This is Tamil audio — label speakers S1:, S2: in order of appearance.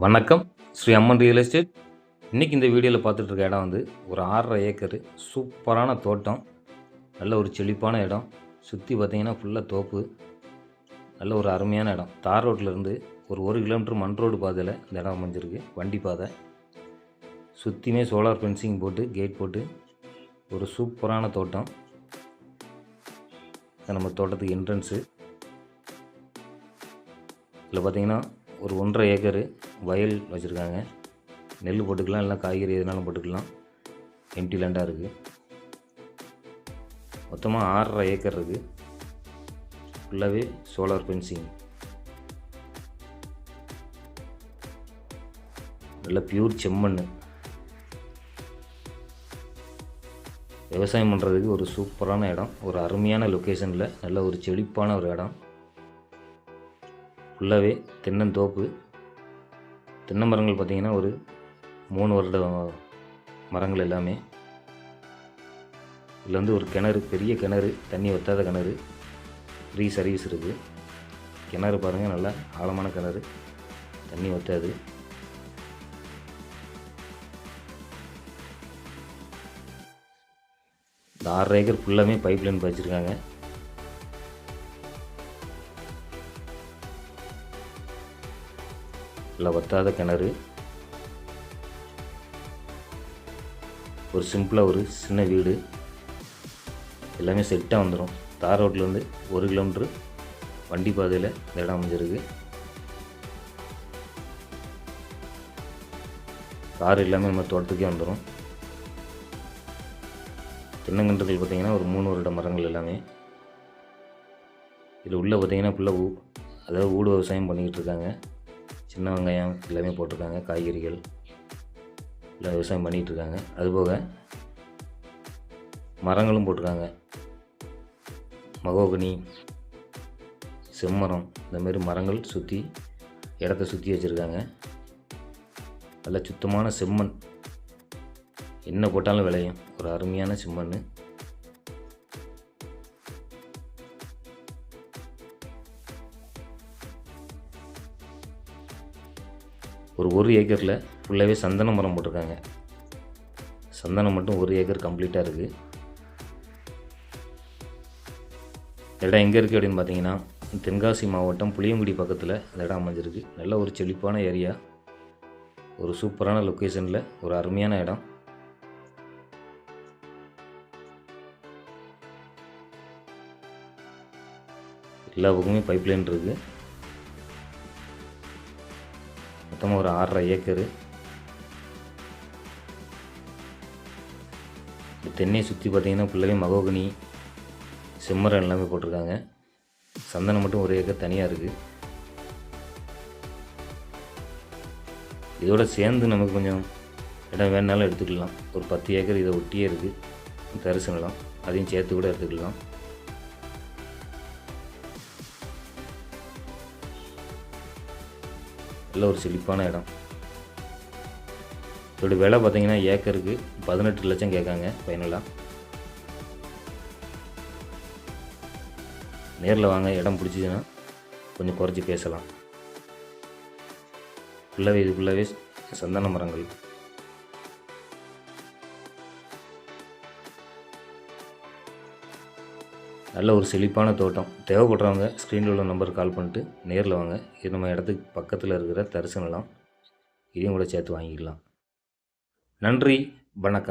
S1: வணக்கம். ஸ்ரீ அம்மன் ரியல் எஸ்டேட் இன்றைக்கி இந்த வீடியோவில் பார்த்துட்டு இருக்க இடம் வந்து ஒரு ஆறரை ஏக்கரு சூப்பரான தோட்டம் நல்ல ஒரு செழிப்பான இடம். சுற்றி பார்த்திங்கன்னா ஃபுல்லாக தோப்பு நல்ல ஒரு அருமையான இடம். தார் ரோட்லேருந்து ஒரு ஒரு கிலோமீட்டர் மண் ரோடு பாதையில் இந்த இடம் அமைஞ்சிருக்கு வண்டி பாதை. சுற்றியுமே சோலார் ஃபென்சிங் போட்டு கேட் போட்டு ஒரு சூப்பரான தோட்டம். நம்ம தோட்டத்துக்கு என்ட்ரன்ஸு இதில் பார்த்திங்கன்னா ஒரு ஒன்றரை ஏக்கரு வயல் வச்சுருக்காங்க. நெல் போட்டுக்கலாம் இல்லை காய்கறி எதுனாலும் போட்டுக்கலாம். எம்டி லேண்டாக இருக்குது மொத்தமாக ஆறரை ஏக்கர் இருக்குது ஃபுல்லாகவே சோலார் ஃபென்சிங் நல்ல பியூர் செம்மண் விவசாயம் பண்ணுறதுக்கு ஒரு சூப்பரான இடம். ஒரு அருமையான லொக்கேஷனில் நல்ல ஒரு செழிப்பான ஒரு இடம். ஃபுல்லாகவே தென்னந்தோப்பு. தென்னை மரங்கள் பார்த்திங்கன்னா ஒரு மூணு வருட மரங்கள் எல்லாமே. இதில் வந்து ஒரு கிணறு பெரிய கிணறு தண்ணி வற்றாத கிணறு ஃப்ரீ சர்வீஸ் இருக்குது கிணறு பாருங்கள் நல்லா ஆழமான கிணறு. தண்ணி வற்றாது இந்த ஆறு ஏக்கர் ஃபுல்லாமே பைப் லைன் வச்சுருக்காங்க இல்லை வத்தாத கிணறு. ஒரு சிம்பிளாக ஒரு சின்ன வீடு. எல்லாமே செட்டாக வந்துடும் தார் ரோட்லேருந்து ஒரு கிலோமீட்ரு வண்டி பாதையில் இந்த இடம் அமைஞ்சிருக்கு. கார் எல்லாமே நம்ம தோட்டத்துக்கே வந்துடும் தென்னங்கன்றுகள் பார்த்திங்கன்னா ஒரு மூணு வருட மரங்கள் எல்லாமே. இதில் உள்ளே பார்த்திங்கன்னா ஃபுல்லாக ஊ அதாவது ஊடு விவசாயம் பண்ணிக்கிட்டு இருக்காங்க. சின்ன வெங்காயம் எல்லாமே போட்டிருக்காங்க காய்கறிகள் எல்லாம் விவசாயம் பண்ணிகிட்ருக்காங்க. அதுபோக மரங்களும் போட்டிருக்காங்க. மகோகனி செம்மரம் இந்தமாரி மரங்கள் சுற்றி இடத்த சுற்றி வச்சுருக்காங்க. நல்ல சுத்தமான செம்மண். என்ன போட்டாலும் விளையும். ஒரு அருமையான செம்மண் ஒரு ஒரு ஏக்கரில் ஃபுல்லாகவே சந்தன மரம் போட்டிருக்காங்க. சந்தனம் மட்டும் ஒரு ஏக்கர் கம்ப்ளீட்டாக இருக்குது இடம் எங்கே இருக்குது அப்படின்னு பார்த்தீங்கன்னா தென்காசி மாவட்டம் புளியங்குடி பக்கத்தில் இந்த இடம் அமைஞ்சிருக்கு. நல்ல ஒரு செழிப்பான ஏரியா ஒரு சூப்பரான லொக்கேஷனில் ஒரு அருமையான இடம். எல்லா பக்கமே பைப்லைன் இருக்குது மொத்தமாக ஒரு ஆறரை ஏக்கரு. தென்னையை சுற்றி பார்த்தீங்கன்னா ஃபுல்லாகவே மகோகனி செம்மரம் எல்லாமே போட்டிருக்காங்க. சந்தனம் மட்டும் ஒரு ஏக்கர் தனியாக இருக்குது இதோட சேர்ந்து நமக்கு கொஞ்சம் இடம் வேணாலும் எடுத்துக்கலாம். ஒரு பத்து ஏக்கர் இதை ஒட்டியே இருக்குது தரிசு நிலம் அதையும் சேர்த்து கூட எடுத்துக்கலாம். நல்ல ஒரு செழிப்பான இடம். இதோட விலை பார்த்தீங்கன்னா ஏக்கருக்கு பதினெட்டு லட்சம் கேட்காங்க ஃபைனலாக நேரில் வாங்க இடம் பிடிச்சிதுன்னா கொஞ்சம் குறைச்சி பேசலாம். ஃபுல்லாகவே இது ஃபுல்லாகவே சந்தன மரங்கள். நல்ல ஒரு செழிப்பான தோட்டம். தேவைப்படுறவங்க ஸ்க்ரீனில் உள்ள நம்பருக்கு கால் பண்ணிட்டு நேரில் வாங்க. இது நம்ம இடத்துக்கு பக்கத்தில் இருக்கிற தரிசனம் இதையும் கூட சேர்த்து வாங்கிக்கலாம். நன்றி வணக்கம்.